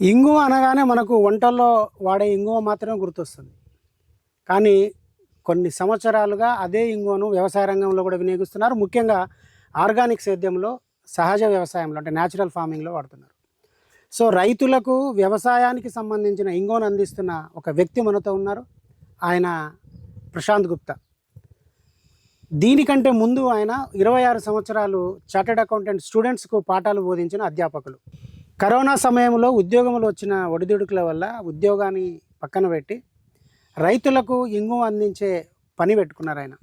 ఇంగువ అనగానే మనకు వంటల్లో వాడే ఇంగువ మాత్రమే గుర్తొస్తుంది. కానీ కొన్ని సంవత్సరాలుగా అదే ఇంగువను వ్యవసాయ రంగంలో కూడా వినియోగిస్తున్నారు. ముఖ్యంగా ఆర్గానిక్ సేద్యంలో సహజ వ్యవసాయంలో అంటే న్యాచురల్ ఫార్మింగ్లో వాడుతున్నారు. సో రైతులకు వ్యవసాయానికి సంబంధించిన ఇంగువను అందిస్తున్న ఒక వ్యక్తి మనతో ఉన్నారు. ఆయన ప్రశాంత్ గుప్తా. దీనికంటే ముందు ఆయన ఇరవై ఆరు సంవత్సరాలు చార్టెడ్ అకౌంటెంట్ స్టూడెంట్స్కు పాఠాలు బోధించిన అధ్యాపకులు. కరోనా సమయంలో ఉద్యోగంలో వచ్చిన ఒడిదుడుకుల వల్ల ఉద్యోగాన్ని పక్కన పెట్టి రైతులకు ఇంగు అందించే పని పెట్టుకున్నారు ఆయన.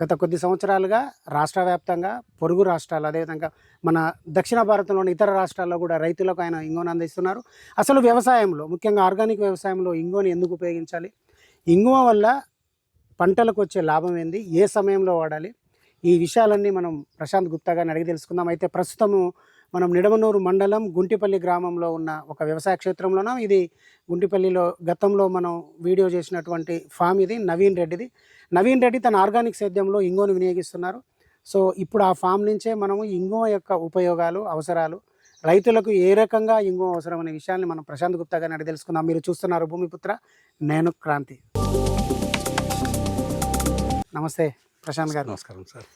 గత కొద్ది సంవత్సరాలుగా రాష్ట్ర వ్యాప్తంగా పొరుగు రాష్ట్రాలు అదేవిధంగా మన దక్షిణ భారతంలోని ఇతర రాష్ట్రాల్లో కూడా రైతులకు ఆయన ఇంగువను అందిస్తున్నారు. అసలు వ్యవసాయంలో ముఖ్యంగా ఆర్గానిక్ వ్యవసాయంలో ఇంగువని ఎందుకు ఉపయోగించాలి? ఇంగువ వల్ల పంటలకు వచ్చే లాభం ఏంది? ఏ సమయంలో వాడాలి? ఈ విషయాలన్నీ మనం ప్రశాంత్ గుప్తా గారిని అడిగి తెలుసుకుందాం. అయితే ప్రస్తుతము మనం నిడమనూరు మండలం గుంటిపల్లి గ్రామంలో ఉన్న ఒక వ్యవసాయ క్షేత్రంలోన? ఇది గుంటిపల్లిలో గతంలో మనం వీడియో చేసినటువంటి ఫామ్ ఇది నవీన్ రెడ్డిది. నవీన్ రెడ్డి తన ఆర్గానిక్ సేద్యంలో ఇంగువను వినియోగిస్తున్నారు. సో ఇప్పుడు ఆ ఫామ్ నుంచే మనము ఇంగువ యొక్క ఉపయోగాలు అవసరాలు రైతులకు ఏ రకంగా ఇంగువ అవసరం అనే విషయాన్ని మనం ప్రశాంత్ గుప్తా గారిని అడిగి తెలుసుకుందాం. మీరు చూస్తున్నారు భూమిపుత్ర నేను క్రాంతి. నమస్తే ప్రశాంత్ గారు. నమస్కారం సార్.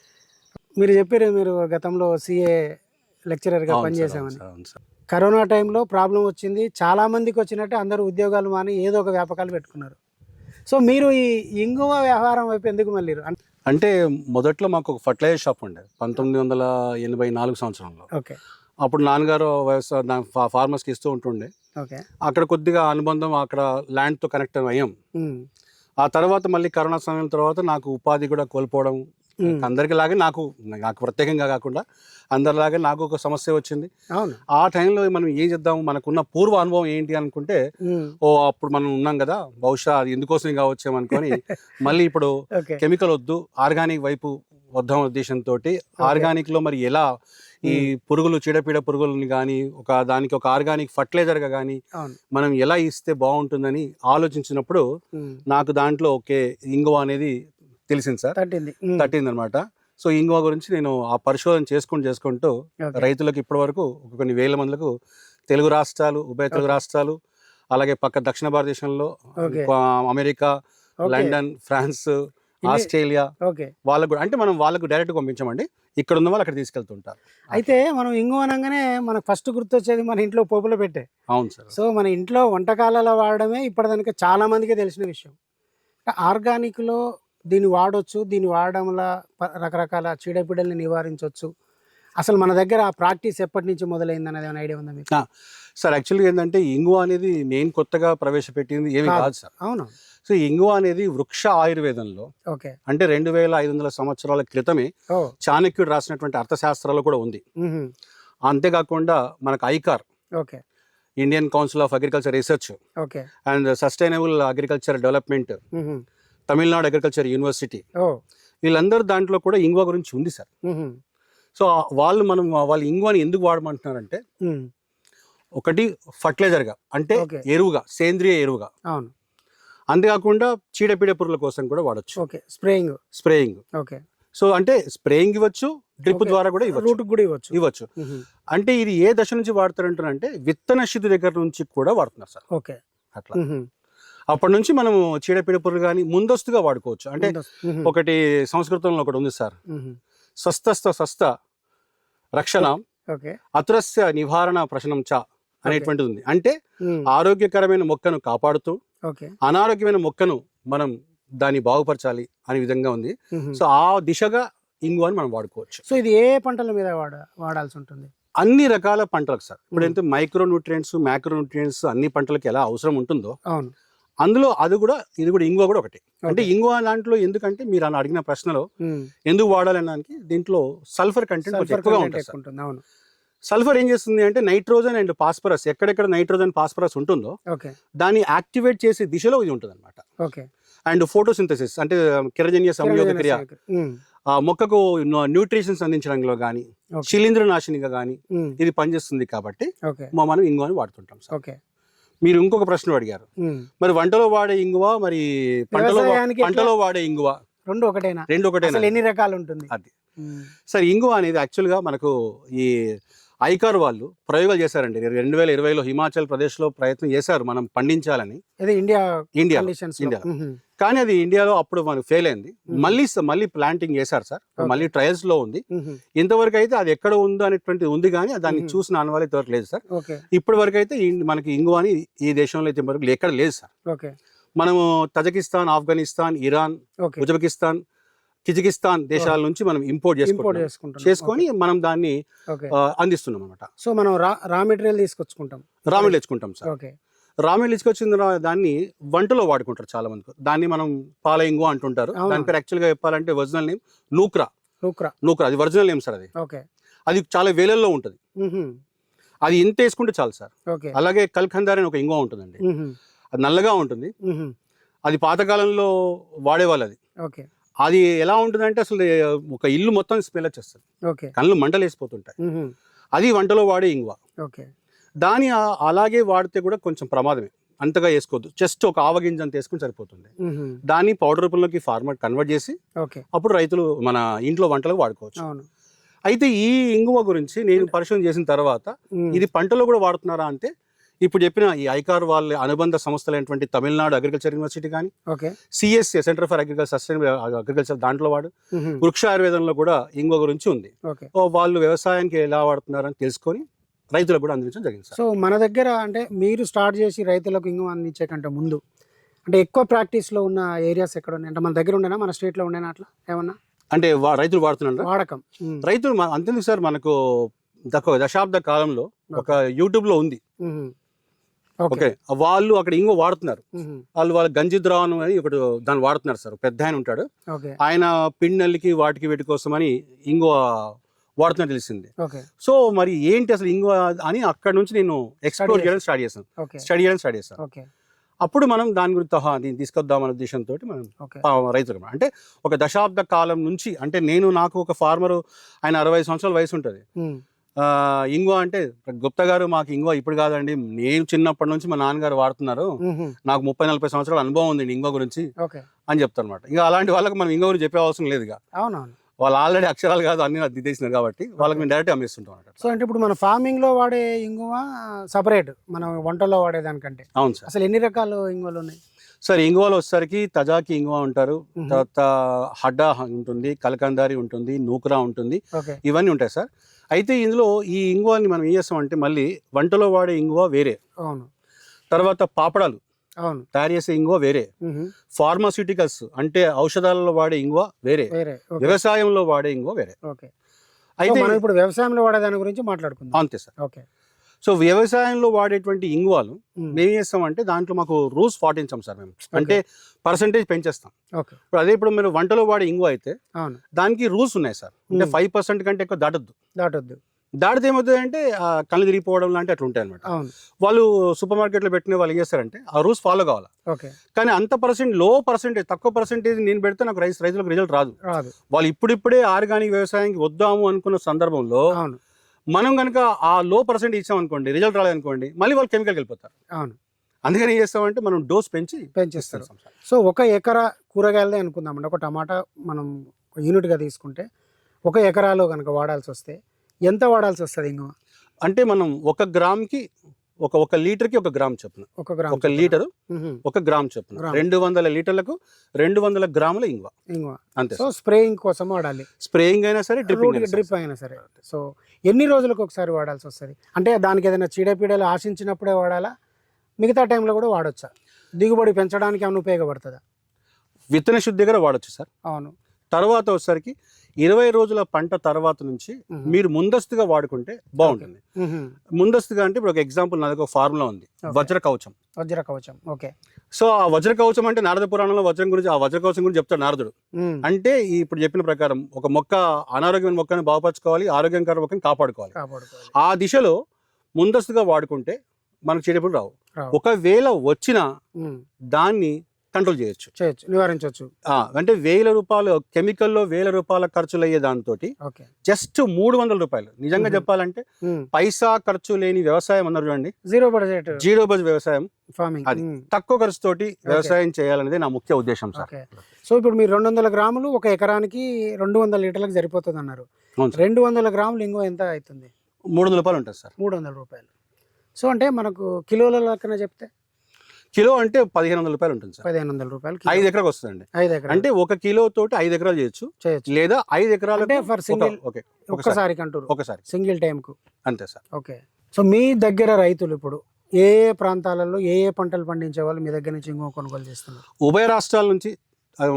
మీరు చెప్పారు మీరు గతంలో సిఏ లెక్చరర్గా పనిచేసామని. కరోనా టైంలో ప్రాబ్లం వచ్చింది. చాలా మందికి వచ్చినట్టే అందరూ ఉద్యోగాలు మాని ఏదో ఒక వ్యాపకాలు పెట్టుకున్నారు. సో మీరు ఈ ఇంగువ వ్యవహారం వైపు ఎందుకు మళ్ళీ అంటే మొదట్లో మాకు ఒక ఫర్టిలైజర్ షాప్ ఉండే పంతొమ్మిది వందల ఎనభై నాలుగు సంవత్సరంలో. ఓకే. అప్పుడు నాన్నగారు వ్యవసాయ ఫార్మర్స్కి ఇస్తూ ఉంటుండే. ఓకే. అక్కడ కొద్దిగా అనుబంధం అక్కడ ల్యాండ్తో కనెక్ట్ అయ్యాం. ఆ తర్వాత మళ్ళీ కరోనా సమయం తర్వాత నాకు ఉపాధి కూడా కోల్పోవడం ఉమ్, అందరికి లాగే నాకు నాకు ప్రత్యేకంగా కాకుండా అందరిలాగే నాకు ఒక సమస్య వచ్చింది. ఆ టైంలో మనం ఏం చేద్దాం మనకున్న పూర్వ అనుభవం ఏంటి అనుకుంటే ఓ అప్పుడు మనం ఉన్నాం కదా బహుశా అది ఎందుకోసం కావచ్చేమనుకొని మళ్ళీ ఇప్పుడు కెమికల్ వద్దు ఆర్గానిక్ వైపు వద్దాం ఉద్దేశంతో ఆర్గానిక్లో మరి ఎలా ఈ పురుగులు చీడపీడ పురుగులని కానీ ఒక దానికి ఒక ఆర్గానిక్ ఫర్టిలైజర్గా కానీ మనం ఎలా ఇస్తే బాగుంటుందని ఆలోచించినప్పుడు నాకు దాంట్లో ఓకే ఇంగువ అనేది తెలిసింది సార్. తట్టింది. అనమాట సో ఇంగువ గురించి నేను ఆ పరిశోధన చేసుకుంటూ చేసుకుంటూ. రైతులకు ఇప్పటి వరకు కొన్ని వేల మందిలకు తెలుగు రాష్ట్రాలు ఉభయ తెలుగు రాష్ట్రాలు అలాగే పక్క దక్షిణ భారతదేశంలో అమెరికా. లండన్ ఫ్రాన్స్ ఆస్ట్రేలియా వాళ్ళకు కూడా అంటే మనం వాళ్ళకు డైరెక్ట్ పంపించమండి. ఇక్కడ ఉన్న వాళ్ళు అక్కడ తీసుకెళ్తుంటారు. అయితే మనం ఇంగువ అనగానే మనకు ఫస్ట్ గుర్తొచ్చేది మన ఇంట్లో పోపులో పెట్టే. అవును సార్. సో మన ఇంట్లో వంటకాలలో వాడడమే ఇప్పటిదానికి చాలా మందికి తెలిసిన విషయం. ఆర్గానిక్లో దీన్ని వాడొచ్చు దీన్ని వాడడం వల్ల రకరకాల చీడపీడల్ని నివారించవచ్చు అసలు మన దగ్గర ఆ ప్రాక్టీస్ ఎప్పటి నుంచి మొదలైంది అనేది ఏమైనా ఐడియా ఉందా మీకు? సార్ యాక్చువల్గా ఏంటంటే ఇంగువ అనేది నేను కొత్తగా ప్రవేశపెట్టింది ఏమి కాదు. సార్. అవును. సో ఇంగువ అనేది వృక్ష ఆయుర్వేదంలో ఓకే. అంటే రెండు వేల ఐదు వందల సంవత్సరాల క్రితమే చాణక్యుడు రాసినటువంటి అర్థశాస్త్రాలు కూడా ఉంది. అంతేకాకుండా మనకు ICAR okay. Indian council of agriculture research okay. And sustainable agriculture development. Tamil Nadu agriculture university వీళ్ళందరూ దాంట్లో కూడా ఇంగువ గురించి ఉంది సార్. సో వాళ్ళు మనం వాళ్ళు ఇంగువని ఎందుకు వాడమంటున్నారంటే. ఒకటి ఫర్టిలైజర్గా అంటే. ఎరువుగా సేంద్రియ ఎరువుగా. అవును. అంతేకాకుండా చీడపీడ పురుగుల కోసం కూడా వాడచ్చు. Okay. Spraying. Spraying. Okay. So అంటే స్ప్రేయింగ్ ఇవ్వచ్చు డ్రిప్. ద్వారా కూడా ఇవ్వచ్చు. రూట్ కూడా ఇవ్వచ్చు. ఇవ్వచ్చు. అంటే ఇది ఏ దశ నుంచి వాడతారంటారంటే విత్తన శుద్ధి దగ్గర నుంచి కూడా వాడుతున్నారు సార్. ఓకే. అట్లా. అప్పటి నుంచి మనము చీడపీడ పురుగు కానీ ముందస్తుగా వాడుకోవచ్చు. అంటే. ఒకటి సంస్కృతంలో ఒకటి ఉంది సార్. స్వస్థస్థ స్వస్థ రక్షణ అతురస్య నివారణ ప్రశనం చ అనేటువంటిది ఉంది. అంటే. ఆరోగ్యకరమైన మొక్కను కాపాడుతూ అనారోగ్యమైన మొక్కను మనం దాన్ని బాగుపరచాలి అనే విధంగా ఉంది. సో ఆ దిశగా ఇంగు అని మనం వాడుకోవచ్చు. సో ఇది ఏ పంటల మీద వాడ వాడాల్సి ఉంటుంది? అన్ని రకాల పంటలకు సార్. ఇప్పుడు మైక్రో న్యూట్రియంట్స్ మ్యాక్రో న్యూట్రియంట్స్ అన్ని పంటలకు ఎలా అవసరం ఉంటుందో అవును. అందులో అది కూడా ఇది కూడా ఇంగువ కూడా ఒకటి. అంటే. ఇంగువ దాంట్లో ఎందుకంటే మీరు అలా అడిగిన ప్రశ్నలో. ఎందుకు వాడాలనడానికి దీంట్లో సల్ఫర్ కంటెంట్ కొంచెం ఎక్కువగా ఉంటుంది అవును. సల్ఫర్ ఏం చేస్తుంది అంటే నైట్రోజన్ అండ్ ఫాస్ఫరస్ ఎక్కడెక్కడ నైట్రోజన్ ఫాస్ఫరస్ ఉంటుందో దాన్ని యాక్టివేట్ చేసే దిశలో ఇది ఉంటుంది అనమాట అండ్ ఫోటోసింథసిస్ అంటే కిరజన్య సంయోగ క్రియ. మొక్కకు న్యూట్రిషన్స్ అందించడంలో కానీ ఓకే. శిలీంద్ర నాశినిగా కానీ. ఇది పనిచేస్తుంది కాబట్టి మనం ఇంగువ అని వాడుతుంటాం ఓకే. మీరు ఇంకొక ప్రశ్న అడిగారు. మరి వంటలో వాడే ఇంగువ మరి పంటలో? పంటలో వాడే ఇంగువ రెండు ఒకటేనా రెండు ఒకటేనా ఎన్ని రకాలు ఉంటుంది అది. సార్ ఇంగువ అనేది యాక్చువల్గా మనకు ఈ ఐకార్ వాళ్ళు ప్రయోగాలు చేశారండి. రెండు వేల ఇరవైలో హిమాచల్ ప్రదేశ్లో ప్రయత్నం చేశారు మనం పండించాలని. India India India. కానీ అది ఇండియాలో అప్పుడు మనకు ఫెయిల్ అయింది. మళ్ళీ మళ్ళీ ప్లాంటింగ్ చేశారు సార్. మళ్ళీ ట్రయల్స్లో ఉంది. ఇంతవరకు అయితే అది ఎక్కడ ఉందో అనేటువంటి ఉంది కానీ దాన్ని. చూసిన అనుభవం ఇంతవరకు లేదు సార్. ఇప్పటి వరకు అయితే మనకి ఇంగు అని ఈ దేశంలో అయితే వరకు ఎక్కడ లేదు సార్. మనము Tajikistan Afghanistan Iran Uzbekistan Kyrgyzstan దేశాల నుంచి మనం ఇంపోర్ట్ చేసుకుంటాం చేసుకొని మనం దాన్ని అందిస్తున్నాం అనమాట సో మనం రా రా మెటీరియల్ తీసుకొచ్చుకుంటాం. రామిల్ తెచ్చుకుంటాం సార్. ఓకే. రామిల్ తీసుకొచ్చిన తర్వాత దాన్ని వంటలో వాడుకుంటారు చాలా మంది దాన్ని మనం పాల ఇంగు అంటుంటారు? దాని పేరు యాక్చువల్గా చెప్పాలంటే ఒరిజినల్ నేమ్ నూక్రా. నూక్రా. నూక్రా అది ఒరిజినల్ నేమ్ సార్ అది. ఓకే. అది చాలా వేలల్లో ఉంటుంది. అది ఇంత వేసుకుంటే చాలు సార్. అలాగే కల్కందార్ అని ఒక ఇంగువ ఉంటుందండి. అది నల్లగా ఉంటుంది. అది పాతకాలంలో వాడేవాళ్ళు అది. ఓకే. అది ఎలా ఉంటుందంటే అసలు ఒక ఇల్లు మొత్తం స్మెల్ వచ్చేస్తుంది. ఓకే. కళ్ళు మంటలు వేసిపోతుంటాయి మ్హూ. అది వంటలో వాడే ఇంగువ. ఓకే. దాని అలాగే వాడితే కూడా కొంచెం ప్రమాదమే. అంతగా వేసుకోవద్దు. జస్ట్ ఒక ఆవగింజ అంత వేసుకుని సరిపోతుంది. దాన్ని పౌడర్ రూపంలోకి ఫార్మర్ కన్వర్ట్ చేసి ఓకే. అప్పుడు రైతులు మన ఇంట్లో వంటలకు వాడుకోవచ్చు. అయితే ఈ ఇంగువ గురించి నేను పరిశోధన చేసిన తర్వాత. ఇది పంటలో కూడా వాడుతున్నారా అంటే ఇప్పుడు చెప్పిన ఈ ఐకార్ వాళ్ళ అనుబంధ సంస్థలైనటువంటి తమిళనాడు అగ్రికల్చర్ యూనివర్సిటీ కానీ okay. CSC centre for agriculture sustainable agriculture దాంట్లో వాడు. వృక్ష ఆయుర్వేదంలో కూడా ఇంగువ గురించి ఉంది. వాళ్ళు వ్యవసాయానికి ఎలా వాడుతున్నారని తెలుసుకొని రైతులకు కూడా అందించడం జరిగింది సో మన దగ్గర అంటే మీరు స్టార్ట్ చేసి రైతులకు ఇంకో అందించే కంటే ముందు అంటే ఎక్కువ ప్రాక్టీస్లో ఉన్న ఏరియాస్ ఎక్కడ ఉన్నాయి? అంటే మన దగ్గర ఉండేనా? మన స్టేట్లో ఉండేనా అట్లా? ఏమన్నా? అంటే వా- రైతులు వాడుతున్నారు? వాడకం. రైతులు అంతేందుకు సార్? మనకు దశాబ్ద కాలంలో ఒక యూట్యూబ్లో ఉంది. ఓకే. వాళ్ళు అక్కడ ఇంగో వాడుతున్నారు. వాళ్ళు వాళ్ళ గంజి ద్రావణం అని ఒకటి దాన్ని వాడుతున్నారు సార్. పెద్ద ఆయన ఉంటాడు. ఆయన పిండినల్లికి వాటికి వీటి కోసమని ఇంగో వాడుతున్నట్టు తెలిసింది. సో మరి ఏంటి అసలు ఇంగో అని అక్కడ నుంచి నేను ఎక్స్ప్లోర్ చేయడం స్టార్ట్ చేశాను. స్టడీ చేయడం స్టార్ట్ చేశాను. అప్పుడు మనం దాని గురించి దీన్ని తీసుకొద్దాం అనే ఉద్దేశంతో మనం రైతులకు అంటే ఒక దశాబ్ద కాలం నుంచి అంటే నేను నాకు ఒక ఫార్మర్ ఆయన అరవై సంవత్సరాల వయసు ఉంటుంది. ఇంగువ అంటే గుప్తా గారు మాకు ఇంగువ ఇప్పుడు కాదండి. నేను చిన్నప్పటి నుంచి మా నాన్నగారు వాడుతున్నారు. నాకు ముప్పై నలభై సంవత్సరాల అనుభవం ఉంది ఇంగువ గురించి అని చెప్తారు అనమాట ఇంకా అలాంటి వాళ్ళకి మనం ఇంగువ గురించి చెప్పే అవసరం లేదు అవునవును. వాళ్ళు ఆల్రెడీ అక్షరాలు కాదు అన్ని దిద్దేసినారు కాబట్టి వాళ్ళకి మేము డైరెక్ట్ అమ్మేస్తుంటాం అనమాట సో అంటే ఇప్పుడు మన ఫార్మింగ్లో వాడే ఇంగువ సపరేట్ మనం వంటలో వాడే దానికంటే అవును సార్. అసలు ఎన్ని రకాలు ఇంగువలు ఉన్నాయి? సార్ ఇంగువలో వచ్చేసరికి తజాకి ఇంగువ ఉంటారు. తర్వాత హడ్డా ఉంటుంది కలకందారి ఉంటుంది నూకరా ఉంటుంది. ఇవన్నీ ఉంటాయి సార్. అయితే ఇందులో ఈ ఇంగువని మనం ఏం చేస్తామంటే మళ్ళీ వంటలో వాడే ఇంగువ వేరే. అవును. తర్వాత పాపడాలు. అవును. తయారు చేసే ఇంగువ వేరే. ఫార్మాస్యూటికల్స్ అంటే ఔషధాలలో వాడే ఇంగువ వేరే. వ్యవసాయంలో వాడే ఇంగువ వేరే. ఓకే. అయితే మనం ఇప్పుడు వ్యవసాయంలో వాడే దాని గురించి మాట్లాడుకుందాం. అంతే సార్. ఓకే. సో వ్యవసాయంలో వాడేటువంటి ఇంగువాలు. మేము. చేస్తామంటే దాంట్లో మాకు రూల్స్ పాటించాం సార్ మేము. అంటే పర్సంటేజ్ పెంచేస్తాం. ఇప్పుడు అదే ఇప్పుడు మీరు వంటలో వాడే ఇంగువ అయితే అవును. దానికి రూల్స్ ఉన్నాయి సార్. అంటే. ఫైవ్ పర్సెంట్ కంటే ఎక్కువ దాటొద్దు. దాటొద్దు. దాటితే ఏమవుతుంది అంటే కళ్ళు తిరిగిపోవడం లాంటి అట్లా ఉంటాయి అనమాట వాళ్ళు సూపర్ మార్కెట్లో పెట్టిన వాళ్ళు ఏం చేస్తారంటే ఆ రూల్స్ ఫాలో కావాలి? ఓకే. కానీ అంత పర్సెంట్లో పర్సెంటేజ్ తక్కువ పర్సెంటేజ్ నేను పెడితే నాకు రైస్ రైతులకు రిజల్ట్ రాదు. రాదు. వాళ్ళు ఇప్పుడిప్పుడే ఆర్గానిక్ వ్యవసాయానికి వద్దాము అనుకున్న సందర్భంలో అవును. మనం కనుక ఆ లో పర్సెంట్ ఇచ్చాం అనుకోండి రిజల్ట్ రాలేదనుకోండి మళ్ళీ వాళ్ళు కెమికల్ వెళ్ళిపోతారు. అవును. అందుకని ఏం చేస్తామంటే మనం డోస్ పెంచి పెంచేస్తారు. సో ఒక ఎకరా కూరగాయలదే అనుకుందామండి. ఒక టమాటా మనం యూనిట్గా తీసుకుంటే ఒక ఎకరాలో కనుక వాడాల్సి వస్తే ఎంత వాడాల్సి వస్తుంది ఇంగువ అంటే మనం ఒక గ్రామ్కి ఒక ఒక లీటర్కి ఒక గ్రామ్ చొప్పున. ఒక గ్రామ్ ఒక లీటరు. ఒక గ్రామ్ చొప్పున. రెండు వందల లీటర్లకు రెండు వందల గ్రాముల ఇంగువ. ఇంగువ. అంతే సో స్ప్రేయింగ్ కోసం వాడాలి. స్ప్రేయింగ్ అయినా సరే సరే. డ్రిప్ అయినా సరే. సో ఎన్ని రోజులకు ఒకసారి వాడాల్సి వస్తుంది? అంటే దానికి ఏదైనా చీడపీడలు ఆశించినప్పుడే వాడాలా? మిగతా టైంలో కూడా వాడొచ్చా? దిగుబడి పెంచడానికి ఏమైనా ఉపయోగపడుతుందా? విత్తన శుద్ధి దగ్గర వాడొచ్చు సార్. అవును. తర్వాత వచ్చేసరికి ఇరవై రోజుల పంట తర్వాత నుంచి. మీరు ముందస్తుగా వాడుకుంటే బాగుంటుంది. ముందస్తుగా అంటే ఇప్పుడు ఒక ఎగ్జాంపుల్ నాది ఒక ఫార్ములా ఉంది. వజ్ర కవచం వజ్ర కవచం ఓకే సో ఆ వజ్ర కవచం అంటే నారద పురాణంలో వజ్రం గురించి ఆ వజ్ర కవచం గురించి చెప్తాడు నారదుడు. అంటే ఈ ఇప్పుడు చెప్పిన ప్రకారం ఒక మొక్క అనారోగ్యమైన మొక్కని బాగుపరచుకోవాలి ఆరోగ్యకర మొక్కని కాపాడుకోవాలి ఆ దిశలో ముందస్తుగా వాడుకుంటే మనకు చెడుపులు రావు. ఒకవేళ వచ్చినా. దాన్ని కంట్రోల్ చేయొచ్చు. చేయొచ్చు. నివారించవచ్చు అంటే వేల రూపాయలు కెమికల్లో వేల రూపాయల ఖర్చులు అయ్యే దాంతో జస్ట్ మూడు వందల రూపాయలు. నిజంగా. చెప్పాలంటే. పైసా ఖర్చు లేని వ్యవసాయం అన్నారు చూడండి. Zero budget. జీరో బజ్ వ్యవసాయం. ఫార్మింగ్. అది. తక్కువ ఖర్చుతోటి వ్యవసాయం చేయాలనేది నా ముఖ్య ఉద్దేశం సార్. సో ఇప్పుడు మీరు రెండు వందల గ్రాములు ఒక ఎకరానికి రెండు వందల లీటర్లకు సరిపోతుంది అన్నారు. రెండు వందల గ్రాములు ఇంకో ఎంత అవుతుంది? మూడు వందల రూపాయలు ఉంటుంది సార్. మూడు వందల రూపాయలు. సో అంటే మనకు కిలోల లెక్కన చెప్తే? కిలో అంటే పదిహేను వందల రూపాయలు ఉంటుంది సార్. పదిహేను వందల రూపాయలు. ఐదు ఎకరాలకు వస్తుందండి. ఐదు ఎకరాలు. అంటే ఒక కిలో తోటి ఐదు ఎకరాలు చేయొచ్చు. చేయొచ్చు. లేదా ఐదు ఎకరాలు అంటే for single- ఓకే ఒక్కసారి కంటూరు. ఒకసారి. సింగిల్ టైంకు అంతే సార్. ఓకే. సో మీ దగ్గర రైతులు ఇప్పుడు ఏ ఏ ప్రాంతాలలో ఏ ఏ పంటలు పండించే వాళ్ళు మీ దగ్గర నుంచి ఇంకో కొనుగోలు చేస్తున్నారు? ఉభయ రాష్ట్రాల నుంచి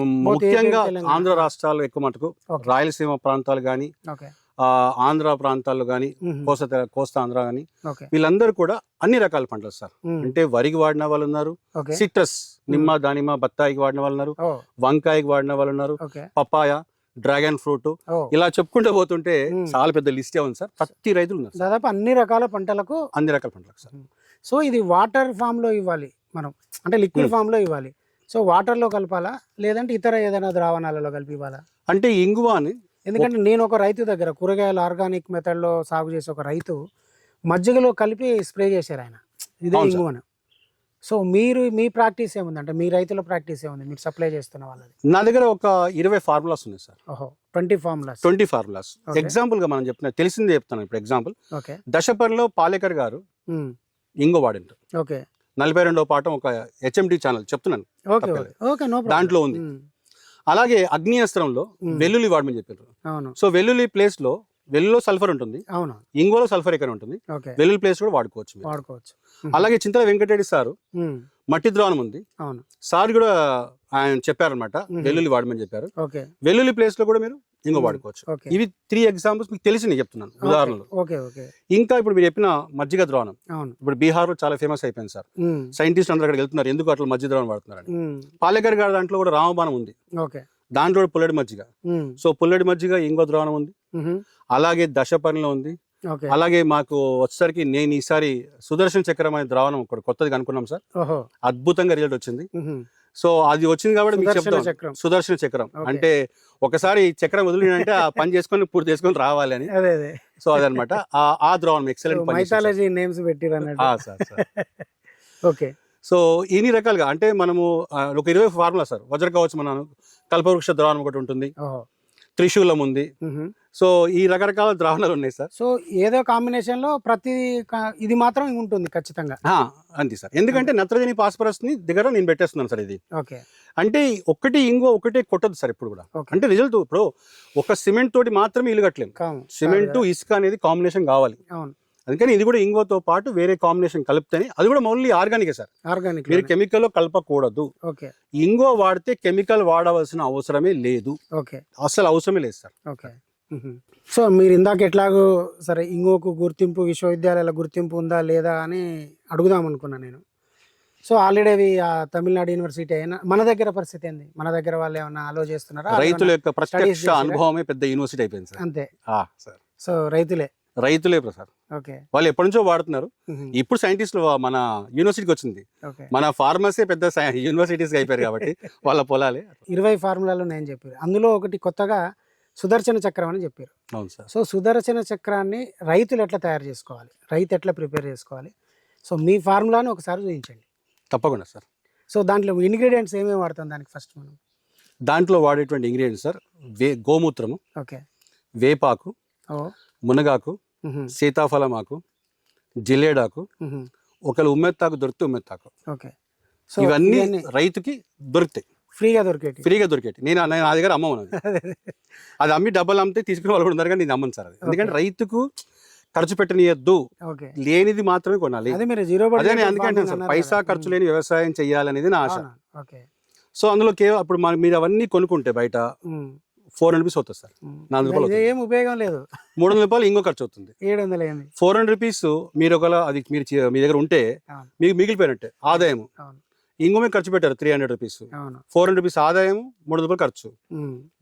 ముఖ్యంగా. ఆంధ్ర రాష్ట్రాలు ఎక్కువ మటుకు. రాయలసీమ ప్రాంతాలు కానీ ఓకే. ఆంధ్ర ప్రాంతాల్లో కానీ. కోస్తా కోస్తా ఆంధ్ర కానీ వీళ్ళందరూ కూడా అన్ని రకాల పంటలు సార్. అంటే వరికి వాడిన వాళ్ళు ఉన్నారు సిట్రస్ నిమ్మ దానిమ్మ బత్తాయికి వాడిన వాళ్ళు ఉన్నారు వంకాయకి వాడిన వాళ్ళు ఉన్నారు పపాయ డ్రాగన్ ఫ్రూట్ ఇలా చెప్పుకుంటూ పోతుంటే. చాలా పెద్ద లిస్టే ఉంది సార్. ప్రతి రైతులు ఉన్నారు. దాదాపు అన్ని రకాల పంటలకు అన్ని రకాల పంటలకు సార్. సో ఇది వాటర్ ఫామ్లో ఇవ్వాలి మనం. అంటే లిక్విడ్. ఫామ్లో ఇవ్వాలి. సో వాటర్లో కలపాలా? లేదంటే ఇతర ఏదైనా ద్రావణాలలో కలిపి ఇవ్వాలా? అంటే ఇంగువాని ఎందుకంటే నేను ఒక రైతు దగ్గర కూరగాయలు ఆర్గానిక్ మెథడ్లో సాగు చేసే ఒక రైతు మజ్జిగలో కలిపి స్ప్రే చేశారు ఆయన. ఇదే. ఇంగువను. సో మీరు మీ ప్రాక్టీస్ ఏముంది? అంటే మీ రైతుల ప్రాక్టీస్ ఏముంది? మీరు సప్లై చేస్తున్న వాళ్ళది. నా దగ్గర ఒక ఇరవై ఫార్ములాస్ ఉన్నాయి సార్. ఓహో ట్వంటీ ఫార్ములాస్. Twenty formulas. ఎగ్జాంపుల్గా మనం చెప్తున్నా తెలిసిందే చెప్తాను ఇప్పుడు ఎగ్జాంపుల్. ఓకే. దశపరిలో పాలేకర్ గారు ఇంగో వాడింటారు ఓకే. నలభై రెండో పాఠం ఒక హెచ్ఎండి ఛానల్ చెప్తున్నాను దాంట్లో ఉంది. అలాగే అగ్నియస్త్రంలో Hmm. వెల్లుల్లి వాడమని చెప్పారు. అవును. సో వెల్లుల్లి ప్లేస్లో వెల్లుల్లో సల్ఫర్ ఉంటుంది అవును. ఇంగోలో సల్ఫర్ ఎక్కడ ఉంటుంది. వెల్లుల్లి ప్లేస్ కూడా వాడుకోవచ్చు. వాడుకోవచ్చు. అలాగే చింతల వెంకటరెడ్డి సారు మట్టి ద్రావణం ఉంది. అవును. సార్ కూడా ఆయన చెప్పారనమాట. వెల్లుల్లి వాడమని చెప్పారు. వెల్లుల్లి ప్లేస్లో కూడా మీరు ఇంకో. వాడుకోవచ్చు. ఇవి త్రీ ఎగ్జాంపుల్స్ మీకు తెలిసి నేను చెప్తున్నాను ఉదాహరణలు. ఇంకా ఇప్పుడు మీరు చెప్పిన మజ్జిగ అవును. ఇప్పుడు బీహార్లో చాలా ఫేమస్ అయిపోయింది సార్. సైంటిస్ట్ అందరూ అక్కడికి వెళ్తున్నారు. ఎందుకు అట్లా మజ్జిగ ద్రావణం వాడుతున్నారు పాలేకర్ గారి దాంట్లో కూడా రామబాణం ఉంది. దాంట్లో పుల్లడి మజ్జిగ. సో పుల్లడి మజ్జిగ ఇంకో ద్రావణం ఉంది. అలాగే దశపర్ణిలో ఉంది. ఓకే అలాగే మాకు వచ్చేసరికి నేను ఈసారి సుదర్శన్ చక్రం అనే ద్రావణం ఒకటి కొత్తది కనుక్కున్నాం సార్. అద్భుతంగా రిజల్ట్ వచ్చింది. సో అది వచ్చింది కాబట్టి మీకు సుదర్శన చెప్తాం చక్రం. సుదర్శన చక్రం. అంటే ఒకసారి చక్రం వదిలినంటే ఆ పని చేసుకొని పూర్తి చేసుకొని రావాలి అని. సో అదనమాట. ఆ ద్రావణం excellent. Mythology names okay. So ఇన్ని రకాలుగా అంటే మనము ఒక ఇరవై ఫార్ములా సార్. వజ్ర కవచం మన కల్పవృక్ష ద్రావణం ఒకటి ఉంటుంది. త్రిశూలం ఉంది. సో ఈ రకరకాల ద్రావణాలు ఉన్నాయి సార్. సో ఏదో కాంబినేషన్లో ప్రతి ఇది మాత్రం ఉంటుంది ఖచ్చితంగా. అంతే సార్. ఎందుకంటే నత్రజని పాస్పరస్ని దగ్గర నేను పెట్టేస్తున్నాను సార్ ఇది. ఓకే. అంటే ఒకటి ఇంకో ఒకటే కొట్టదు సార్ ఇప్పుడు కూడా. అంటే రిజల్ట్ ఇప్పుడు ఒక సిమెంట్ తోటి మాత్రమే ఇల్లు కట్టలేము కాము సిమెంట్ ఇసుక అనేది కాంబినేషన్ కావాలి. అవును. అందుకని ఇది కూడా ఇంగువతో పాటు వేరే కాంబినేషన్ కలిపితేనే అది కూడా ఓన్లీ ఆర్గానికే సార్. ఆర్గానిక్ మీరు కెమికల్ కలపకూడదు. ఓకే. ఇంగువ వాడితే కెమికల్ వాడవలసిన అవసరమే లేదు. ఓకే. అసలు అవసరమే లేదు సార్. ఓకే. సో మీరు ఇందాక ఎట్లాగో సరే ఇంకోకు గుర్తింపు విశ్వవిద్యాలయాల గుర్తింపు ఉందా లేదా అని అడుగుదాం అనుకున్నా నేను. సో ఆల్రెడీ అవి ఆ తమిళనాడు యూనివర్సిటీ అయినా మన దగ్గర పరిస్థితి ఏంది? మన దగ్గర వాళ్ళు ఏమన్నా ఆలో చేస్తున్నారా? రైతుల యొక్క ప్రత్యక్ష? అనుభవమే పెద్ద యూనివర్సిటీ అయిపోయింది సార్. అంతే. సో రైతులే. రైతులే ఓకే. వాళ్ళు ఎప్పటి నుంచో వాడుతున్నారు. ఇప్పుడు సైంటిస్టులు మన యూనివర్సిటీకి వచ్చింది. మన ఫార్మసీ పెద్ద యూనివర్సిటీస్ అయిపోయారు కాబట్టి వాళ్ళ పొలాలే. ఇరవై ఫార్ములాలు నేను చెప్పారు. అందులో ఒకటి కొత్తగా సుదర్శన చక్రం అని చెప్పారు. అవును సార్. సో సుదర్శన చక్రాన్ని రైతులు ఎట్లా తయారు చేసుకోవాలి? రైతు ఎట్లా ప్రిపేర్ చేసుకోవాలి? సో మీ ఫార్ములాని ఒకసారి చూపించండి. తప్పకుండా సార్. సో దాంట్లో ఇంగ్రీడియంట్స్ ఏమేమి వాడతాం దానికి ఫస్ట్ మనం? దాంట్లో వాడేటువంటి ఇంగ్రీడియంట్స్ సార్ వే గోమూత్రము ఓకే. వేపాకు మునగాకు జిల్లేడాకు మ్మ్. ఒకవేళ ఉమ్మెత్తాకు దొరికితే ఉమ్మెత్తాకు. ఓకే. సో ఇవన్నీ రైతుకి దొరుకుతాయి. ఫ్రీగా దొరికేటి? ఫ్రీగా దొరికేటి. నేను నా దగ్గర అమ్మను అది. అమ్మి డబ్బులు అమ్మితే తీసుకునే వాళ్ళు కూడా ఉన్నారు కానీ నేను అమ్మను సార్ అది. ఎందుకంటే రైతుకు ఖర్చు పెట్టనియద్దు. లేనిది మాత్రమే కొనాలి. అదే సార్ పైసా ఖర్చు లేని వ్యవసాయం చేయాలనేది నా ఆశ. సో అందులో కేవలం అప్పుడు మీరు అవన్నీ కొనుక్కుంటే బయట ఫోర్ హండ్రెడ్ రూపీస్ అవుతుంది సార్. నాలుగు రూపాయలు ఏం ఉపయోగం లేదు. మూడు వందల రూపాయలు ఇంకో ఖర్చు అవుతుంది. ఏడు వందలు ఫోర్ హండ్రెడ్ రూపీస్ మీరు ఒకవేళ అది మీరు మీ దగ్గర ఉంటే మీకు మిగిలిపోయినట్టే ఆదాయం మీరు ఖర్చు పెట్టారు three hundred rupees four hundred rupees ఆదాయం మూడు రూపాయలు ఖర్చు.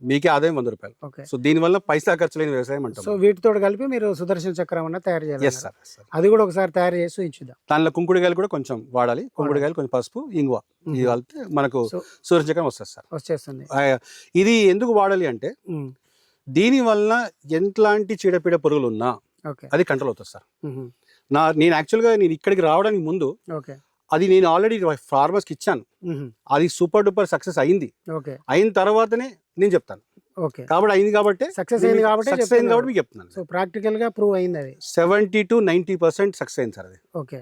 మీకే ఆదాయం వంద రూపాయలు. సో దీనివల్ల పైసా ఖర్చు లేని వ్యవసాయం అంటాం. సో వీటితో కలిపి మీరు సుదర్శన చక్రం అన్న తయారు చేయాలి సార్ అది కూడా ఒకసారి తయారు చేసి చూపించుదాం దానిలో కుంకుడుకాయలు కూడా కొంచెం వాడాలి. కుంకుడుకాయలు కొంచెం పసుపు ఇంగువ. ఇది కలిపితే మనకు సో సూర్యచక్రం వస్తుంది సార్ వచ్చేస్తుంది. ఇది ఎందుకు వాడాలి అంటే దీని వలన ఎంట్లాంటి చీడపీడ పురుగులు ఉన్నా అది కంట్రోల్ అవుతుంది సార్ నా నేను యాక్చువల్గా నేను ఇక్కడికి రావడానికి ముందు అది నేను ఆల్రెడీ ఫార్మర్స్కి ఇచ్చాను. అది సూపర్ డూపర్ సక్సెస్ అయింది. అయిన తర్వాతనే నేను చెప్తాను. ఓకే. కాబట్టి అయింది కాబట్టి సక్సెస్ అయింది కాబట్టి సక్సెస్ అయింది కాబట్టి మీకు చెప్తున్నాను. సో ప్రాక్టికల్గా ప్రూవ్ అయింది అది. Seventy to ninety percent success అయింది సార్ అది. ఓకే.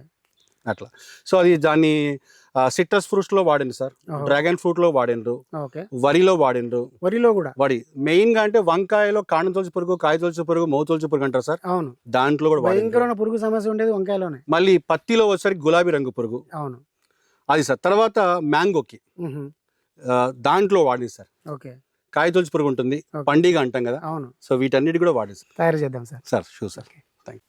అట్లా. సో అది దాన్ని సిట్రస్ ఫ్రూట్స్లో వాడింది సార్. డ్రాగన్ ఫ్రూట్లో వాడిండ్రు వరిలో వాడిండ్రు. వరిలో కూడా? వరి. మెయిన్గా అంటే వంకాయలో కాండం తొలచి పురుగు కాయ తొలచి పురుగు మౌ తొలచి పురుగు అంటారు సార్. అవును. దాంట్లో కూడా భయంకరమైన పురుగు సమస్య ఉండేది వంకాయలోనే. మళ్ళీ పత్తిలో వచ్చేసరికి గులాబీ రంగు పురుగు. అవును. అది సార్. తర్వాత మ్యాంగోకి. దాంట్లో వాడింది సార్. ఓకే. కాయ తొలచి పురుగు ఉంటుంది. పండిగ అంటాం కదా. అవును. సో వీటన్నిటి కూడా వాడింది తయారు చేద్దాం సార్. సార్ షూ సార్ థ్యాంక్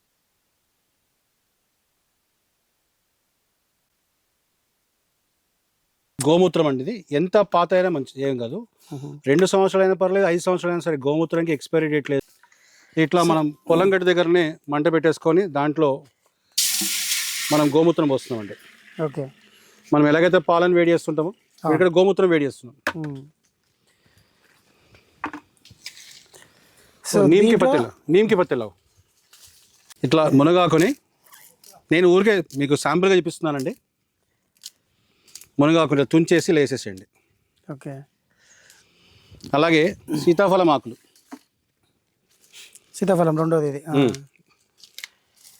గోమూత్రం అండి ఇది. ఎంత పాత అయినా మంచి ఏం కాదు. రెండు సంవత్సరాలు అయినా పర్లేదు ఐదు సంవత్సరాలు అయినా సరే గోమూత్రానికి ఎక్స్పైరీ డేట్ లేదు. ఇట్లా మనం పొలం గడ్డి దగ్గరనే మంట పెట్టేసుకొని దాంట్లో మనం గోమూత్రం పోస్తున్నామండి. ఓకే. మనం ఎలాగైతే పాలను వేడి చేస్తుంటామో ఇక్కడ గోమూత్రం వేడి చేస్తున్నాం. నీమ్కి పత్తెల? నీమ్కి పత్తెలావు ఇట్లా మునగాకుని నేను ఊరికే మీకు శాంపుల్గా చూపిస్తున్నానండి. మునగాకుని తుంచేసి లేసేసేయండి. ఓకే. అలాగే సీతాఫలం ఆకులు. సీతాఫలం రెండోది ఇది.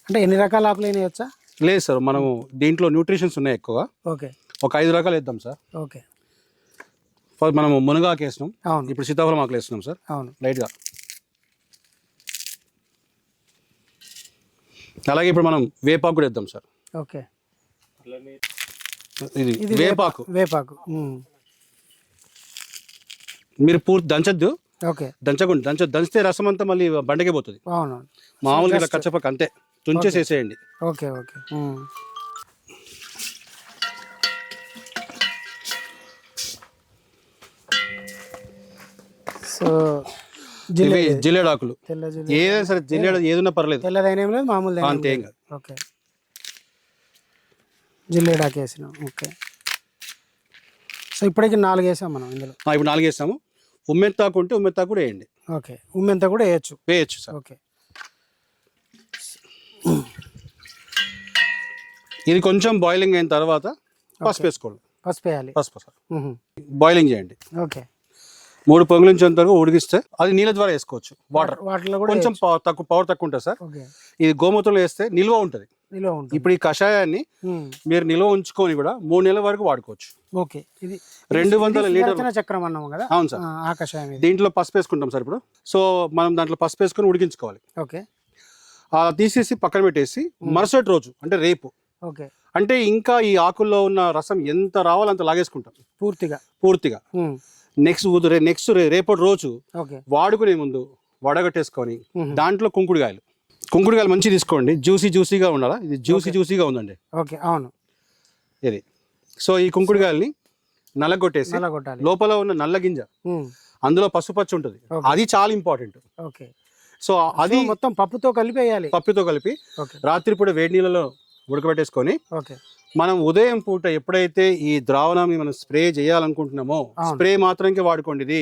అంటే ఎన్ని రకాల ఆకులు వేయచ్చా లేదు సార్ మనము దీంట్లో న్యూట్రిషన్స్ ఉన్నాయి ఎక్కువ. ఓకే. ఒక ఐదు రకాలు వేద్దాం సార్. ఓకే. ఫస్ట్ మనము మునగాకు వేసినాం. అవును. ఇప్పుడు సీతాఫలం ఆకులు వేస్తున్నాం సార్. అవును. లైట్గా. అలాగే ఇప్పుడు మనం వేపాకు కూడా వేద్దాం సార్. ఓకే. ఇది వేపాకు. వేపాకు. మీరు పూర్తి దంచద్దు. ఓకే. దంచకుండా దంచ దంచితే రసం అంతా మళ్ళీ బండకే పోతుంది. అవును. మామూలుగా ఇలా కచ్చపక్క అంతే. తుంచేసేసేయండి ఓకే. ఓకే. సో జిల్లేడాకులు ఏదైనా సరే జిల్లేడ ఏదైనా పర్లేదు. తెల్లదైన మామూలు అంతే ఓకే. జిల్లేడాకి వేసినాం. ఓకే. సో ఇప్పటికి నాలుగు వేసాం మనం ఇందులో. ఇప్పుడు నాలుగు వేస్తాము ఉమ్మెత్తాకు ఉంటే ఉమ్మెత్తాకు కూడా వేయండి. ఓకే. ఉమ్మెంత కూడా వేయచ్చు. వేయచ్చు సార్. ఓకే. ఇది కొంచెం బాయిలింగ్ అయిన తర్వాత పసుపు వేసుకోండి. పసుపు వేయాలి. పసుపు సార్. బాయిలింగ్ చేయండి. ఓకే. మూడు పొంగులించేంత వరకు ఉడికిస్తే అది నీళ్ళ ద్వారా వేసుకోవచ్చు. వాటర్ వాటిలో కూడా కొంచెం పవ- తక్కువ పవర్ తక్కువ ఉంటుంది సార్. ఓకే. ఇది గోమూత్రంలో వేస్తే నిల్వ ఉంటుంది. నిలువ ఉంటుంది. ఇప్పుడు ఈ కషాయాన్ని. మీరు నిల్వ ఉంచుకొని కూడా మూడు నెలల వరకు వాడుకోవచ్చు. ఓకే. ఇది రెండు వందల లీటర్ చక్రం అన్నాము కదా? అవును సార్. ఆ, ఇది. దీంట్లో పసుపు వేసుకుంటాం సార్ ఇప్పుడు. సో మనం దాంట్లో పసుపు వేసుకొని ఉడికించుకోవాలి. ఓకే. అలా తీసేసి పక్కన పెట్టేసి మరుసటి రోజు అంటే రేపు. ఓకే. అంటే ఇంకా ఈ ఆకుల్లో ఉన్న రసం ఎంత రావాలో అంత లాగేసుకుంటాం. పూర్తిగా. పూర్తిగా. నెక్స్ట్ నెక్స్ట్ రేపటి రోజు వాడుకునే ముందు వడగట్టేసుకొని. దాంట్లో కుంకుడుకాయలు. కుంకుడుకాయలు మంచి తీసుకోండి. జ్యూసీ జ్యూసీగా ఉండాలా? ఇది జ్యూసీ జ్యూసీగా ఉందండి. ఓకే అవును. ఇది. సో ఈ కుంకుడుకాయల్ని నల్లగొట్టేసి లోపల ఉన్న నల్ల గింజ. అందులో పసుపచ్చ ఉంటుంది. అది చాలా ఇంపార్టెంట్. ఓకే. సో అది మొత్తం పప్పుతో కలిపి వేయాలి పప్పుతో కలిపి రాత్రిపూట వేడి నీళ్ళలో ఉడకబెట్టేసుకొని ఓకే. మనం ఉదయం పూట ఎప్పుడైతే ఈ ద్రావణాన్ని మనం స్ప్రే చేయాలనుకుంటున్నామో. స్ప్రే మాత్రమే వాడుకోండి ఇది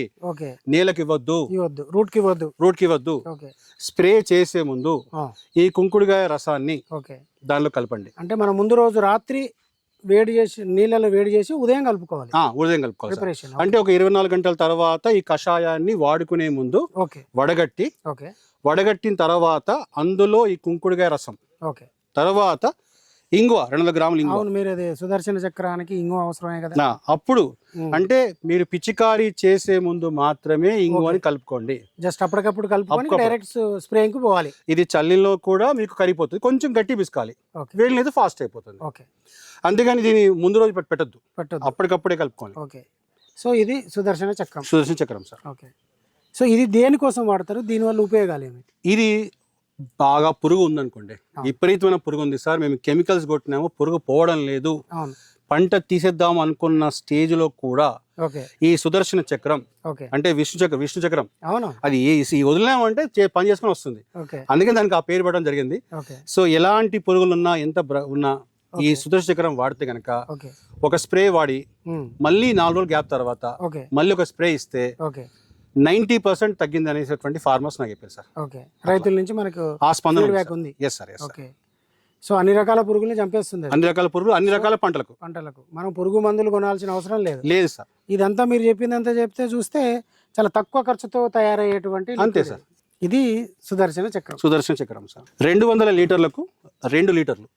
నేలకు ఇవ్వద్దు. ఇవ్వద్దు. రూట్కి ఇవ్వద్దు. రూట్కి ఇవ్వద్దు. ఓకే. స్ప్రే చేసే ముందు ఈ కుంకుడుగాయ రసాన్ని దానిలో కలపండి. అంటే మనం ముందు రోజు రాత్రి వేడి చేసి నీళ్ళలో వేడి చేసి ఉదయం కలుపుకోవాలి. ఉదయం కలుపుకోవాలి అంటే ఒక ఇరవై నాలుగు గంటల తర్వాత ఈ కషాయాన్ని వాడుకునే ముందు వడగట్టి వడగట్టిన తర్వాత అందులో ఈ కుంకుడుగాయ రసం ఓకే. తర్వాత ఇంగువ రెండు వందల గ్రాములు ఇంగువ. అవును మీరు అది సుదర్శన చక్రానికి ఇంకో అవసరమే కదా. అప్పుడు. అంటే మీరు పిచికారీ చేసే ముందు మాత్రమే ఇంగువని కలుపుకోండి. జస్ట్ అప్పటికప్పుడు కలుపుకొని. డైరెక్ట్ స్ప్రేయింగ్కి పోవాలి. ఇది చల్లిలో కూడా మీకు కరిగిపోతుంది. కొంచెం గట్టి పిసుకాలి. అయితే ఫాస్ట్ అయిపోతుంది. ఓకే. అందుకని దీన్ని ముందు రోజు పెట్- పెట్టొద్దు. పెట్టొద్దు. అప్పటికప్పుడే కలుపుకోవాలి. ఓకే. సో ఇది సుదర్శన చక్రం. సుదర్శన చక్రం సార్. ఓకే. సో ఇది దేనికోసం వాడతారు? దీనివల్ల ఉపయోగాలు ఏమి ఇది బాగా పురుగు ఉందనుకోండి విపరీతమైన పురుగు ఉంది సార్ మేము కెమికల్స్ కొట్టినాము పురుగు పోవడం లేదు పంట తీసేద్దాం అనుకున్న స్టేజ్లో కూడా ఈ సుదర్శన చక్రం అంటే విష్ణు చక్రం విష్ణు చక్రం. అది వదిలినామంటే పని చేసుకొని వస్తుంది. ఓకే. అందుకే దానికి ఆ పేరు పెట్టడం జరిగింది. సో ఎలాంటి పురుగులున్నా ఎంత ఉన్నా ఈ సుదర్శన చక్రం వాడితే కనుక ఓకే. ఒక స్ప్రే వాడి మళ్ళీ నాలుగు రోజులు గ్యాప్ తర్వాత మళ్ళీ ఒక స్ప్రే ఇస్తే ఓకే నైంటీ పర్సెంట్ తగ్గింది అనేటువంటి ఫార్మర్స్ నాకు చెప్పారు సార్. ఓకే. రైతుల నుంచి మనకు ఆ స్పందన ఉంది yes sir. Yes okay. So అన్ని రకాల పురుగుల్ని చంపేస్తుంది అన్ని రకాల పురుగులు అన్ని రకాల పంటలకు. పంటలకు. మనం పురుగు మందులు కొనాల్సిన అవసరం లేదు. లేదు సార్ ఇదంతా మీరు చెప్పిందంతా చెప్తే చూస్తే చాలా తక్కువ ఖర్చుతో తయారయ్యేటువంటి అంతే సార్. ఇది సుదర్శన చక్రం. సుదర్శన చక్రం సార్ రెండు వందల లీటర్లకు రెండు లీటర్లు.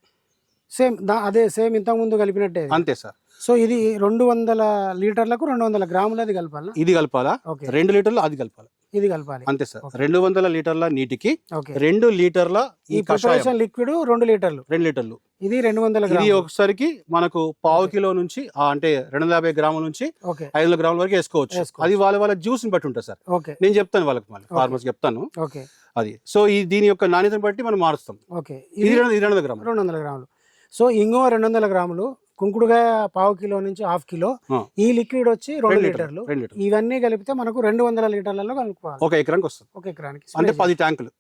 సేమ్ అదే సేమ్ ఇంతకు ముందు కలిపినట్టే. అంతే సార్ సో ఇది రెండు వందల లీటర్లకు రెండు వందల గ్రాములది కలపాలా? ఇది కలపాలా? ఓకే. రెండు లీటర్లు అది కలపాలి? ఇది కలపాలి. అంతే సార్. రెండు వందల లీటర్ల నీటికి రెండు లీటర్ల ఈ కషాయం. ప్రిపరేషన్ లిక్విడ్ రెండు లీటర్లు. రెండు లీటర్లు. ఇది రెండు వందల ఇది గ్రాములు. ఒకసారికి మనకు పావు. కిలో నుంచి అంటే రెండు వందల యాభై గ్రాముల నుంచి ఐదు వందల గ్రాముల వరకు వేసుకోవచ్చు. అది వాళ్ళ వాళ్ళ జ్యూస్ని బట్టి ఉంటుంది సార్. నేను చెప్తాను వాళ్ళకి మళ్ళీ. ఫార్మర్స్ చెప్తాను. అది. సో ఈ దీని యొక్క నాణ్యతను బట్టి మనం మారుస్తాం. ఇది రెండు వందల గ్రాములు. రెండు వందల గ్రాములు. సో ఇంగువ రెండు వందల గ్రాములు కుంకుడుగాయ పావు కిలో నుంచి హాఫ్ కిలో. ఈ లిక్విడ్ వచ్చి రెండు లీటర్లు ఇవన్నీ కలిపితే మనకు రెండు వందల లీటర్లలో కలుపుకోవాలి ఒక ఎకరానికి వస్తుంది. ఒక ఎకరానికి. అంటే పది ట్యాంకులు.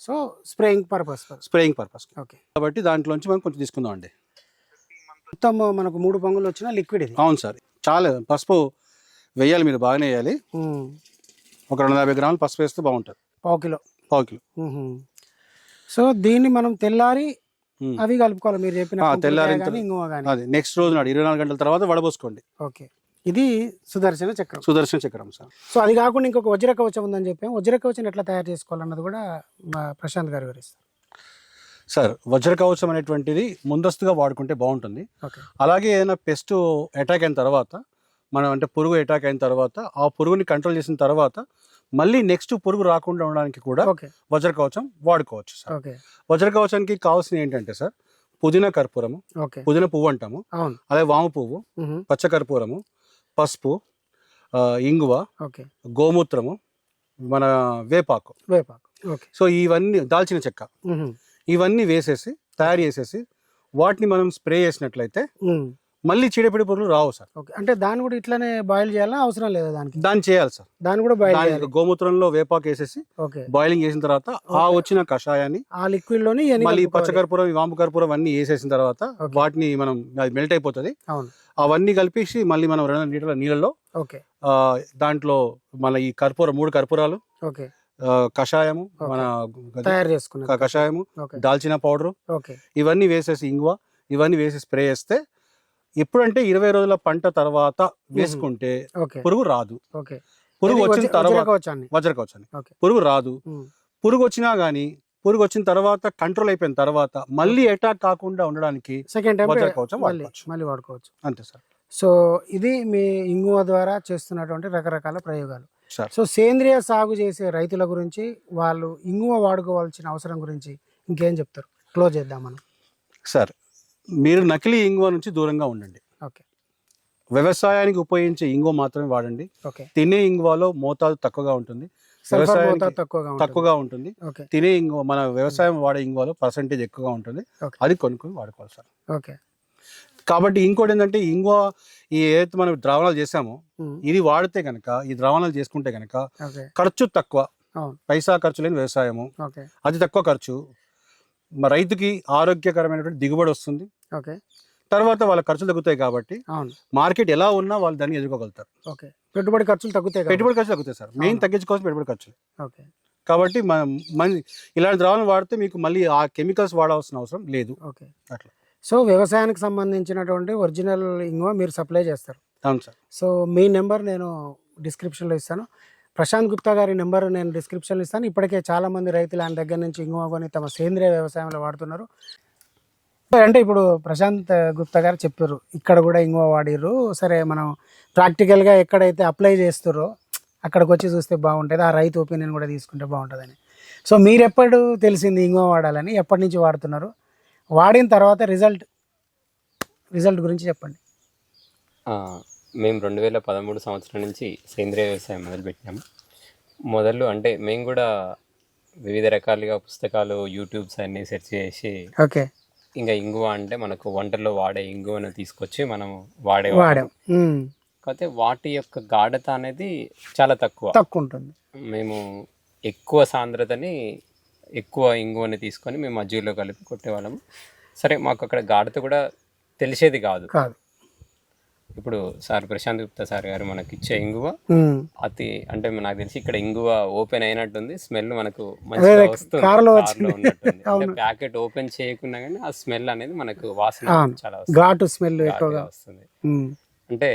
So spraying purpose spraying purpose okay కాబట్టి దాంట్లోంచి మనం కొంచెం తీసుకుందాం అండి. మొత్తం మనకు మూడు పొంగులు వచ్చిన లిక్విడ్ ఇది. అవును సార్. చాలా పసుపు వేయాలి మీరు బాగానే వేయాలి. ఉమ్. ఒక రెండు యాభై గ్రాములు పసుపు వేస్తే బాగుంటుంది. పావు కిలో. పావు కిలో. ఉహు. సో దీన్ని మనం తెల్లారి. అవి కలుపుకోవాలి. మీరు చెప్పిన అది నెక్స్ట్ రోజు నాడు ఇరవై నాలుగు గంటల తర్వాత వడబోసుకోండి. ఓకే. ఇది సుదర్శన చక్రం. సుదర్శన చక్రం సార్. సో అది కాకుండా ఇంకొక వజ్ర కవచం ఉందని చెప్పాం వజ్ర కవచం ఎట్లా తయారు చేసుకోవాలన్నది కూడా మా ప్రశాంత్ గారు వివరిస్తారు. సార్ వజ్ర కవచం అనేటువంటిది ముందస్తుగా వాడుకుంటే బాగుంటుంది. అలాగే ఏదైనా పెస్ట్ అటాక్ అయిన తర్వాత మనం అంటే పురుగు అటాక్ అయిన తర్వాత ఆ పురుగుని కంట్రోల్ చేసిన తర్వాత మళ్ళీ నెక్స్ట్ పురుగు రాకుండా ఉండడానికి కూడా వజ్ర కవచం వాడుకోవచ్చు సార్. వజ్ర కవచానికి కావాల్సిన ఏంటంటే సార్ పుదీనా కర్పూరము ఓకే. పుదీనా పువ్వు అంటాము. అలాగే వాము పువ్వు. పచ్చ కర్పూరము పసుపు ఇంగువ ఓకే. గోమూత్రము మన వేపాకు. వేపాకు. ఓకే. సో ఇవన్నీ దాల్చిన చెక్క. ఇవన్నీ వేసేసి తయారు చేసేసి వాటిని మనం స్ప్రే చేసినట్లయితే. మళ్ళీ చీడపిడి పురుగులు రావు సార్. ఓకే. అంటే దాన్ని కూడా ఇట్లానే బాయిల్ చేయాలా? అవసరం లేదా దానికి? దాన్ని చేయాలి సార్. దాన్ని కూడా బాయిల్ చేయాలి. గోమూత్రంలో వేపాకు వేసేసి ఓకే. బాయిలింగ్ చేసిన తర్వాత ఆ. వచ్చిన కషాయాన్ని ఆ లిక్విడ్లోని మళ్ళీ. పచ్చకర్పూరం వాము కర్పూరం అన్ని వేసేసిన తర్వాత. వాటిని మనం అది మెల్ట్ అయిపోతుంది. అవును. అవన్నీ కలిపేసి మళ్ళీ మనం రెండు లీటర్ల నీళ్ళలో ఓకే. దాంట్లో మన ఈ కర్పూరం మూడు కర్పూరాలు ఓకే. కషాయము. మన తయారు చేసుకున్నాం కషాయము దాల్చిన పౌడర్ ఓకే. ఇవన్నీ వేసేసి ఇంగువ ఇవన్నీ వేసి స్ప్రే చేస్తే ఎప్పుడంటే ఇరవై రోజుల పంట తర్వాత వేసుకుంటే ఓకే. పురుగు రాదు. ఓకే. పురుగు వచ్చిన తర్వాత వజ్రకవచాన్ని. పురుగు రాదు. పురుగు వచ్చినా గానీ పురుగు వచ్చిన తర్వాత కంట్రోల్ అయిపోయిన తర్వాత మళ్ళీ అటాక్ కాకుండా ఉండడానికి సెకండ్ టైం మళ్ళీ వాడుకోవచ్చు. మళ్ళీ వాడుకోవచ్చు. అంతే సార్. సో ఇది మీ ఇంగువ ద్వారా చేస్తున్నటువంటి రకరకాల ప్రయోగాలు. సార్. సో సేంద్రియ సాగు చేసే రైతుల గురించి వాళ్ళు ఇంగువ వాడుకోవాల్సిన అవసరం గురించి ఇంకేం చెప్తారు? క్లోజ్ చేద్దాం మనం. సార్ మీరు నకిలీ ఇంగువ నుంచి దూరంగా ఉండండి. ఓకే. వ్యవసాయానికి ఉపయోగించే ఇంగువ మాత్రమే వాడండి. తినే ఇంగువలో మోతాదు తక్కువగా ఉంటుంది. మోతాదు తక్కువగా ఉంటుంది. తినే ఇంగువ మన వ్యవసాయం వాడే ఇంగువలో పర్సంటేజ్ ఎక్కువగా ఉంటుంది. అది కొనుక్కొని వాడుకోవాలి సార్. ఓకే. కాబట్టి ఇంకోటి ఏంటంటే ఇంగువ ఈ ఏదైతే మనం ద్రావణాలు చేసామో. ఇది వాడితే గనక ఈ ద్రావణాలు చేసుకుంటే గనక ఖర్చు తక్కువ. పైసా ఖర్చు లేని వ్యవసాయము. అతి తక్కువ ఖర్చు. రైతుకి ఆరోగ్యకరమైనటువంటి దిగుబడి వస్తుంది. ఓకే. తర్వాత వాళ్ళ ఖర్చులు తగ్గుతాయి కాబట్టి అవును. మార్కెట్ ఎలా ఉన్నా వాళ్ళు దాన్ని ఎదుర్కోగలుగుతారు. ఓకే. పెట్టుబడి ఖర్చులు తగ్గుతాయి. పెట్టుబడి ఖర్చులు తగ్గుతాయి సార్. మెయిన్ అవును. తగ్గించుకోవాల్సిన పెట్టుబడి ఖర్చులు. ఓకే. కాబట్టి మన ఇలాంటి ద్రావణం వాడితే మీకు మళ్ళీ ఆ కెమికల్స్ వాడాల్సిన అవసరం లేదు. ఓకే. అట్లా. సో వ్యవసాయానికి సంబంధించినటువంటి ఒరిజినల్ ఇంగువ మీరు సప్లై చేస్తారు. అవును సార్. సో మీ నెంబర్ నేను డిస్క్రిప్షన్లో ఇస్తాను. ప్రశాంత్ గుప్తా గారి నెంబర్ నేను డిస్క్రిప్షన్లో ఇస్తాను. ఇప్పటికే చాలామంది రైతులు ఆయన దగ్గర నుంచి ఇంగువ కొని తమ సేంద్రియ వ్యవసాయంలో వాడుతున్నారు. అంటే ఇప్పుడు ప్రశాంత్ గుప్తా గారు చెప్పారు ఇక్కడ కూడా ఇంగువ వాడిర్రు సరే మనం ప్రాక్టికల్గా ఎక్కడైతే అప్లై చేస్తారో అక్కడికి వచ్చి చూస్తే బాగుంటుంది. ఆ రైతు ఒపీనియన్ కూడా తీసుకుంటే బాగుంటుందని. సో మీరు ఎప్పుడు తెలిసింది ఇంగువ వాడాలని ఎప్పటి నుంచి వాడుతున్నారు? వాడిన తర్వాత రిజల్ట్ రిజల్ట్ గురించి చెప్పండి. మేము రెండు వేల పదమూడు సంవత్సరం నుంచి సేంద్రియ వ్యవసాయం మొదలుపెట్టినాము మొదలు అంటే మేము కూడా వివిధ రకాలుగా పుస్తకాలు యూట్యూబ్స్ అన్నీ సెర్చ్ చేసి ఓకే. ఇంకా ఇంగువ అంటే మనకు వంటల్లో వాడే ఇంగువను తీసుకొచ్చి మనం వాడే వాడాం. కాకపోతే వాటి యొక్క గాఢత అనేది చాలా తక్కువ. తక్కువ ఉంటుంది మేము ఎక్కువ సాంద్రతని ఎక్కువ ఇంగువని తీసుకొని మేము మజ్జిగలో కలిపి కొట్టేవాళ్ళము. సరే మాకు అక్కడ గాఢత కూడా తెలిసేది కాదు. కాదు. ఇప్పుడు సార్ ప్రశాంత్ గుప్తా సార్ గారు మనకి ఇచ్చే ఇంగువ. అతి అంటే నాకు తెలిసి ఇక్కడ ఇంగువ ఓపెన్ అయినట్టుంది స్మెల్ మనకు మంచిగా వస్తుంది కారులో. ఉన్నట్టుంది. ప్యాకెట్ ఓపెన్ చేయకుండా కానీ ఆ స్మెల్ అనేది మనకు వాసన. చాలా ఘాటు స్మెల్ ఎక్కువగా వస్తుంది. అంటే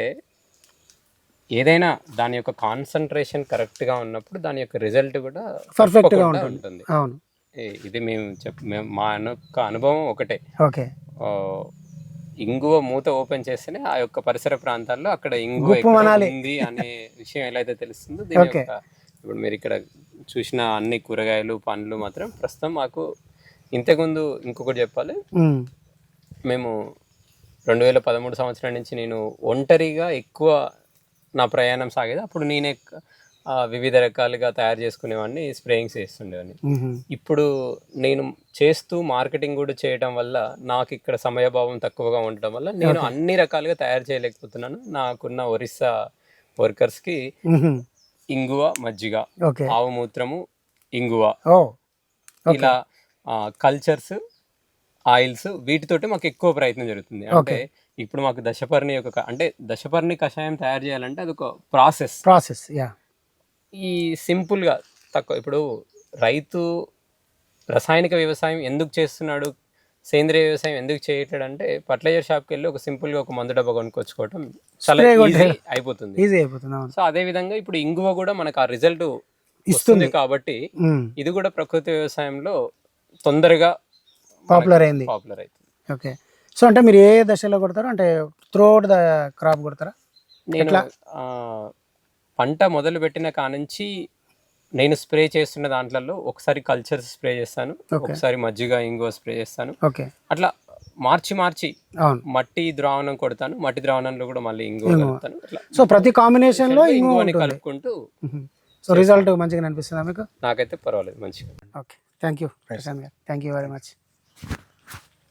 ఏదైనా దాని యొక్క కాన్సన్ట్రేషన్ కరెక్ట్గా ఉన్నప్పుడు దాని యొక్క రిజల్ట్ కూడా పర్ఫెక్ట్గా తప్పకుండా ఉంటుంది అవును ఇది మేము చెప్ మా యొక్క అనుభవం ఒకటే ఓకే ఇంగువ మూత ఓపెన్ చేస్తేనే ఆ యొక్క పరిసర ప్రాంతాల్లో అక్కడ ఇంగువ ఎక్కడ. ఉంది అనే విషయం ఎలా అయితే తెలుస్తుందో దీని. యొక్క ఇప్పుడు మీరు ఇక్కడ చూసిన అన్ని కూరగాయలు పండ్లు మాత్రం ప్రస్తుతం మాకు ఇంతకుముందు ఇంకొకటి చెప్పాలి మేము రెండు వేల పదమూడు సంవత్సరం నుంచి నేను ఒంటరిగా ఎక్కువ నా ప్రయాణం సాగేది అప్పుడు నేనే వివిధ రకాలుగా తయారు చేసుకునేవాడిని స్ప్రేయింగ్స్ చేస్తుండేవాడిని. ఇప్పుడు నేను చేస్తూ మార్కెటింగ్ కూడా చేయడం వల్ల నాకు ఇక్కడ సమయభావం తక్కువగా ఉండటం వల్ల నేను అన్ని రకాలుగా తయారు చేయలేకపోతున్నాను. నాకున్న ఒరిస్సా వర్కర్స్కి ఉహు, ఇంగువ మజ్జిగ ఆవు మూత్రము ఇంగువ. ఇలా కల్చర్స్ ఆయిల్స్ వీటితోటి మాకు ఎక్కువ ప్రయత్నం జరుగుతుంది. అంటే ఇప్పుడు మాకు దశపర్ణి యొక్క క- అంటే దశపర్ణి కషాయం తయారు చేయాలంటే అది ఒక ప్రాసెస్ ప్రాసెస్ యా ఈ సింపుల్గా తక్కువ. ఇప్పుడు రైతు రసాయనిక వ్యవసాయం ఎందుకు చేస్తున్నాడు? సేంద్రియ వ్యవసాయం ఎందుకు చేయట్లేడు అంటే ఫర్టిలైజర్ షాప్కి వెళ్ళి ఒక సింపుల్గా ఒక మందు డబ్బా కొనుక్కొచ్చుకోవటం చాలా ఈజీ అయిపోతుంది. ఈజీ అయిపోతుంది సో అదే విధంగా ఇప్పుడు ఇంగువ కూడా మనకు ఆ రిజల్ట్ ఇస్తుంది. కాబట్టి ఇది కూడా ప్రకృతి వ్యవసాయంలో తొందరగా పాపులర్ అయింది. పాపులర్ అవుతుంది. ఓకే. సో అంటే మీరు ఏ దశలో కొడతారు? అంటే త్రూఅవుట్ ద క్రాప్ కొడతారా? నేను పంట మొదలు పెట్టిన కానుంచి నేను స్ప్రే చేస్తున్న దాంట్లలో ఒకసారి కల్చర్స్ స్ప్రే చేస్తాను ఒకసారి మజ్జిగ ఇంగువ స్ప్రే చేస్తాను. అట్లా మార్చి మార్చి మట్టి ద్రావణం కొడతాను మట్టి ద్రావణంలో కూడా మళ్ళీ ఇంగువ కలుపుతాను. సో ప్రతి కాంబినేషన్లో ఉంటుంది. కలుపుకుంటూ సో రిజల్ట్ మంచిగా అనిపిస్తుందా మీకు? నాకైతే పర్వాలేదు మంచిగా. Okay. Thank you. Prashanth garu. Thank you very much.